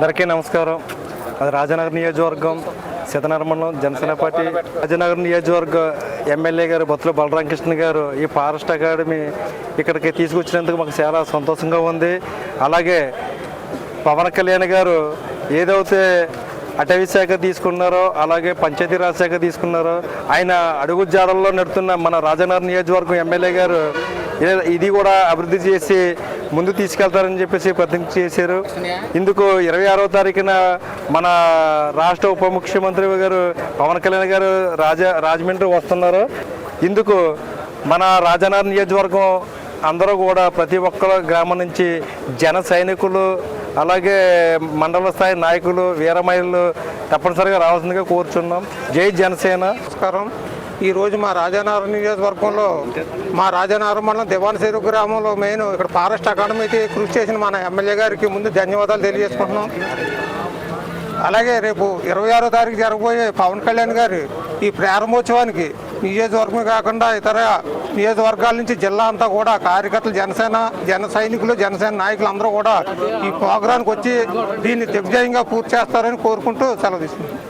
అందరికీ నమస్కారం. అది రాజనగర్ నియోజకవర్గం సీతనర్మణం జనసేన పార్టీ. రాజనగర్ నియోజకవర్గ ఎమ్మెల్యే గారు బొత్తుల బలరామకృష్ణ గారు ఈ ఫారెస్ట్ అకాడమీ ఇక్కడికి తీసుకొచ్చినందుకు మాకు చాలా సంతోషంగా ఉంది. అలాగే పవన్ కళ్యాణ్ గారు ఏదైతే అటవీ శాఖ తీసుకున్నారో అలాగే పంచాయతీరాజ్ శాఖ తీసుకున్నారో ఆయన అడుగు జాడల్లో నడుతున్న మన రాజనగర్ నియోజకవర్గం ఎమ్మెల్యే గారు ఇది కూడా అభివృద్ధి చేసి ముందు తీసుకెళ్తారని చెప్పేసి ప్రతిజ్ఞ చేశారు. ఇందుకు ఇరవై ఆరో తారీఖున మన రాష్ట్ర ఉప ముఖ్యమంత్రి గారు పవన్ కళ్యాణ్ గారు రాజా రాజమండ్రి వస్తున్నారు. ఇందుకు మన రాజనగర్ నియోజకవర్గం అందరూ కూడా ప్రతి ఒక్కరు గ్రామం నుంచి జన సైనికులు అలాగే మండల స్థాయి నాయకులు వీరమహిళలు తప్పనిసరిగా రావాల్సిందిగా కోరుచున్నాం. జై జనసేన. నమస్కారం. ఈరోజు మా రాజానగరం నియోజకవర్గంలో మా రాజానగరం మండలం దివాన్సేరు గ్రామంలో మెయిన్ ఇక్కడ ఫారెస్ట్ అకాడమీకి కృషి చేసిన మన ఎమ్మెల్యే గారికి ముందు ధన్యవాదాలు తెలియజేసుకుంటున్నాం. అలాగే రేపు ఇరవై ఆరో తారీఖు జరగబోయే పవన్ కళ్యాణ్ గారి ఈ ప్రారంభోత్సవానికి నియోజకవర్గమే కాకుండా ఇతర నియోజకవర్గాల నుంచి జిల్లా అంతా కూడా కార్యకర్తలు జనసేన జన సైనికులు జనసేన నాయకులు అందరూ కూడా ఈ ప్రోగ్రాంకి వచ్చి దీన్ని దిగ్విజయంగా పూర్తి చేస్తారని కోరుకుంటూ సెలవు తీసుకుంటాం